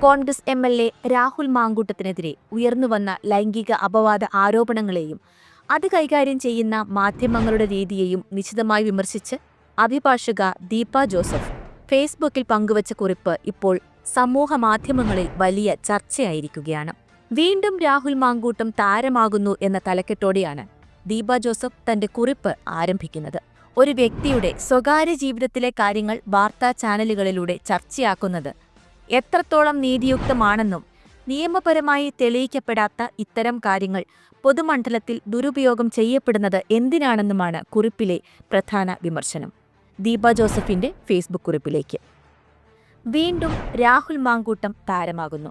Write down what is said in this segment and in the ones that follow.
Congress M L A Rahul മാങ്കൂട്ടത്തിനെതിരെ ഉയർന്നുവന്ന ലൈംഗിക അപവാദ ആരോപണങ്ങളെയും അത് കൈകാര്യം ചെയ്യുന്ന മാധ്യമങ്ങളുടെ രീതിയെയും നിശിതമായി വിമർശിച്ച് അഭിഭാഷക ദീപ ജോസഫ് ഫേസ്ബുക്കിൽ പങ്കുവച്ച കുറിപ്പ് ഇപ്പോൾ സമൂഹ മാധ്യമങ്ങളിൽ വലിയ ചർച്ചയായിരിക്കുകയാണ്. വീണ്ടും രാഹുൽ മാങ്കൂട്ടം താരമാകുന്നു എന്ന തലക്കെട്ടോടെയാണ് ദീപ ജോസഫ് തന്റെ കുറിപ്പ് ആരംഭിക്കുന്നത്. ഒരു വ്യക്തിയുടെ സ്വകാര്യ ജീവിതത്തിലെ കാര്യങ്ങൾ വാർത്താ ചാനലുകളിലൂടെ ചർച്ചയാക്കുന്നത് എത്രത്തോളം നീതിയുക്തമാണെന്നും നിയമപരമായി തെളിയിക്കപ്പെടാത്ത ഇത്തരം കാര്യങ്ങൾ പൊതുമണ്ഡലത്തിൽ ദുരുപയോഗം ചെയ്യപ്പെടുന്നത് എന്തിനാണെന്നുമാണ് കുറിപ്പിലെ പ്രധാന വിമർശനം. ദീപ ജോസഫിന്റെ ഫേസ്ബുക്ക് കുറിപ്പിലേക്ക്. വീണ്ടും രാഹുൽ മാങ്കൂട്ടം താരമാകുന്നു.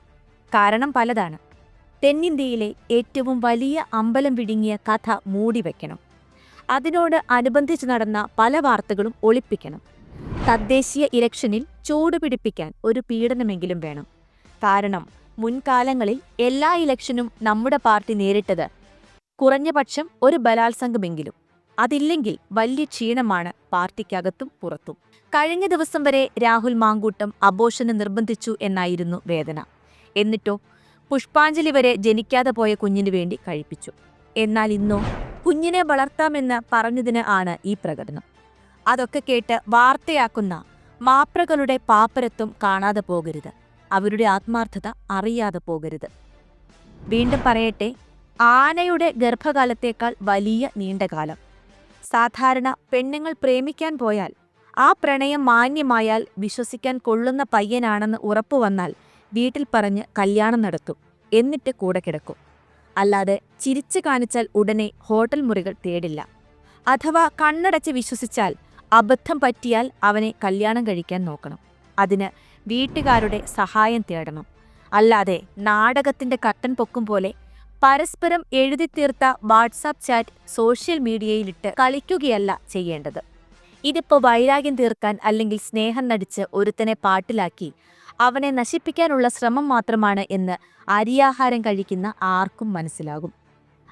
കാരണം പലതാണ്. തെന്നിന്ത്യയിലെ ഏറ്റവും വലിയ അമ്പലം വിഴുങ്ങിയ കഥ മൂടിവെക്കണം. അതിനോട് അനുബന്ധിച്ച് നടന്ന പല വാർത്തകളും ഒളിപ്പിക്കണം. തദ്ദേശീയ ഇലക്ഷനിൽ ചൂടുപിടിപ്പിക്കാൻ ഒരു പീഡനമെങ്കിലും വേണം. കാരണം മുൻകാലങ്ങളിൽ എല്ലാ ഇലക്ഷനും നമ്മുടെ പാർട്ടി നേരിട്ടത് കുറഞ്ഞപക്ഷം ഒരു ബലാത്സംഗമെങ്കിലും. അതില്ലെങ്കിൽ വലിയ ക്ഷീണമാണ് പാർട്ടിക്കകത്തും പുറത്തും. കഴിഞ്ഞ ദിവസം വരെ രാഹുൽ മാങ്കൂട്ടം അബോഷന് നിർബന്ധിച്ചു എന്നായിരുന്നു വേദന. എന്നിട്ടോ പുഷ്പാഞ്ജലി വരെ ജനിക്കാതെ പോയ കുഞ്ഞിനു വേണ്ടി കഴിപ്പിച്ചു. എന്നാൽ ഇന്നോ കുഞ്ഞിനെ വളർത്താമെന്ന് പറഞ്ഞതിന് ആണ് ഈ പ്രകടനം. അതൊക്കെ കേട്ട് വാർത്തയാക്കുന്ന മാപ്രകളുടെ പാപ്പരത്വം കാണാതെ പോകരുത്. അവരുടെ ആത്മാർത്ഥത അറിയാതെ പോകരുത്. വീണ്ടും പറയട്ടെ ആനയുടെ ഗർഭകാലത്തേക്കാൾ വലിയ നീണ്ടകാലം. സാധാരണ പെണ്ണുങ്ങൾ പ്രേമിക്കാൻ പോയാൽ ആ പ്രണയം മാന്യമായാൽ വിശ്വസിക്കാൻ കൊള്ളുന്ന പയ്യനാണെന്ന് ഉറപ്പു വന്നാൽ വീട്ടിൽ പറഞ്ഞ് കല്യാണം നടത്തും എന്നിട്ട് കൂടെ കിടക്കും. അല്ലാതെ ചിരിച്ചു കാണിച്ചാൽ ഉടനെ ഹോട്ടൽ മുറികൾ തേടില്ല. അഥവാ കണ്ണടച്ച് വിശ്വസിച്ചാൽ അബദ്ധം പറ്റിയാൽ അവനെ കല്യാണം കഴിക്കാൻ നോക്കണം. അതിന് വീട്ടുകാരുടെ സഹായം തേടണം. അല്ലാതെ നാടകത്തിന്റെ കട്ടൻ പൊക്കും പോലെ പരസ്പരം എഴുതി തീർത്ത വാട്സാപ്പ് ചാറ്റ് സോഷ്യൽ മീഡിയയിലിട്ട് കളിക്കുകയല്ല ചെയ്യേണ്ടത്. ഇതിപ്പോൾ വൈരാഗ്യം തീർക്കാൻ അല്ലെങ്കിൽ സ്നേഹം നടിച്ച് ഒരുത്തനെ പാട്ടിലാക്കി അവനെ നശിപ്പിക്കാനുള്ള ശ്രമം മാത്രമാണ് എന്ന് അരിയാഹാരം കഴിക്കുന്ന ആർക്കും മനസ്സിലാകും.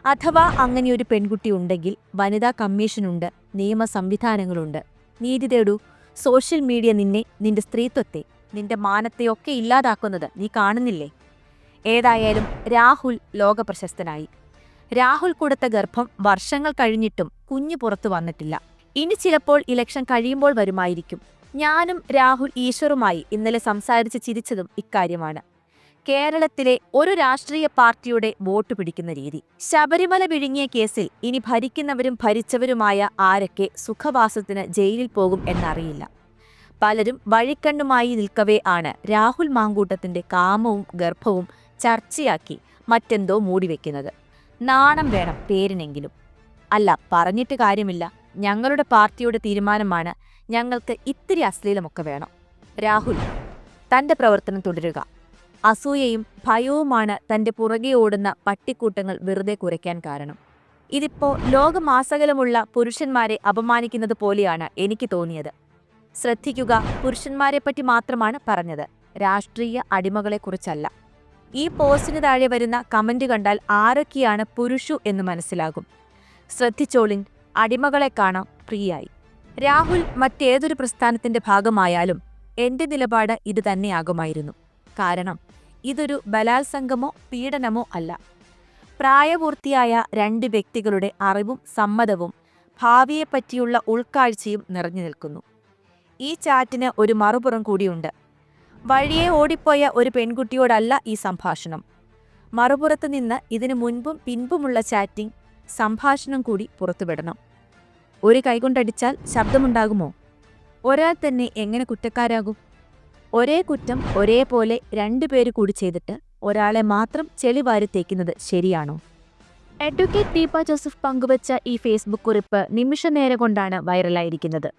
അഥവാ അങ്ങനെയൊരു പെൺകുട്ടി ഉണ്ടെങ്കിൽ വനിതാ കമ്മീഷനുണ്ട് നിയമ സംവിധാനങ്ങളുണ്ട്. നീതി തേടൂ. സോഷ്യൽ മീഡിയ നിന്നെ നിന്റെ സ്ത്രീത്വത്തെ നിന്റെ മാനത്തെയൊക്കെ ഇല്ലാതാക്കുന്നത് നീ കാണുന്നില്ലേ? ഏതായാലും രാഹുൽ ലോകപ്രശസ്തനായി രാഹുൽ കൊടുത്ത ഗർഭം വർഷങ്ങൾ കഴിഞ്ഞിട്ടും കുഞ്ഞു പുറത്തു വന്നിട്ടില്ല. ഇനി ചിലപ്പോൾ ഇലക്ഷൻ കഴിയുമ്പോൾ വരുമായിരിക്കും. ഞാനും രാഹുൽ ഈശ്വറുമായി ഇന്നലെ സംസാരിച്ച് ചിരിച്ചതും ഇക്കാര്യമാണ്. കേരളത്തിലെ ഒരു രാഷ്ട്രീയ പാർട്ടിയുടെ വോട്ട് പിടിക്കുന്ന രീതി. ശബരിമല വിഴുങ്ങിയ കേസിൽ ഇനി ഭരിക്കുന്നവരും ഭരിച്ചവരുമായ ആരൊക്കെ സുഖവാസത്തിന് ജയിലിൽ പോകും എന്നറിയില്ല. പലരും വഴിക്കണ്ണുമായി നിൽക്കവേ ആണ് രാഹുൽ മാങ്കൂട്ടത്തിന്റെ കാമവും ഗർഭവും ചർച്ചയാക്കി മറ്റെന്തോ മൂടിവെക്കുന്നത്. നാണം വേണം പേരിനെങ്കിലും. അല്ല പറഞ്ഞിട്ട് കാര്യമില്ല. ഞങ്ങളുടെ പാർട്ടിയുടെ തീരുമാനമാണ് ഞങ്ങൾക്ക് ഇത്തിരി അശ്ലീലമൊക്കെ വേണം. രാഹുൽ തന്റെ പ്രവർത്തനം തുടരുക. അസൂയയും ഭയവുമാണ് തന്റെ പുറകെ ഓടുന്ന പട്ടിക്കൂട്ടങ്ങൾ വെറുതെ കുറയ്ക്കാൻ കാരണം. ഇതിപ്പോ ലോകമാസകലമുള്ള പുരുഷന്മാരെ അപമാനിക്കുന്നത് പോലെയാണ് എനിക്ക് തോന്നിയത്. ശ്രദ്ധിക്കുക പുരുഷന്മാരെ പറ്റി മാത്രമാണ് പറഞ്ഞത്. രാഷ്ട്രീയ അടിമകളെക്കുറിച്ചല്ല. ഈ പോസ്റ്റിന് താഴെ വരുന്ന കമന്റ് കണ്ടാൽ ആരൊക്കെയാണ് പുരുഷു എന്ന് മനസ്സിലാകും. ശ്രദ്ധിച്ചോളിൻ അടിമകളെ കാണാം ഫ്രീയായി. രാഹുൽ മറ്റേതൊരു പ്രസ്ഥാനത്തിന്റെ ഭാഗമായാലും എന്റെ നിലപാട് ഇത് തന്നെയാകുമായിരുന്നു. കാരണം ഇതൊരു ബലാത്സംഗമോ പീഡനമോ അല്ല. പ്രായപൂർത്തിയായ രണ്ട് വ്യക്തികളുടെ അറിവും സമ്മതവും ഭാവിയെപ്പറ്റിയുള്ള ഉൾക്കാഴ്ചയും നിറഞ്ഞു നിൽക്കുന്നു. ഈ ചാറ്റിന് ഒരു മറുപുറം കൂടിയുണ്ട്. വഴിയെ ഓടിപ്പോയ ഒരു പെൺകുട്ടിയോടല്ല ഈ സംഭാഷണം. മറുപുറത്ത് നിന്ന് ഇതിനു മുൻപും പിൻപുമുള്ള ചാറ്റിംഗ് സംഭാഷണം കൂടി പുറത്തുവിടണം. ഒരു കൈകൊണ്ടടിച്ചാൽ ശബ്ദമുണ്ടാകുമോ? ഒരാൾ തന്നെ എങ്ങനെ കുറ്റക്കാരാകും? ഒരേ കുറ്റം ഒരേപോലെ രണ്ടുപേര് കൂടി ചെയ്തിട്ട് ഒരാളെ മാത്രം ചെളിവാരി തേക്കുന്നത് ശരിയാണോ? അഡ്വക്കേറ്റ് ദീപ ജോസഫ് പങ്കുവച്ച ഈ ഫേസ്ബുക്ക് കുറിപ്പ് നിമിഷനേരം കൊണ്ടാണ് വൈറലായിരിക്കുന്നത്.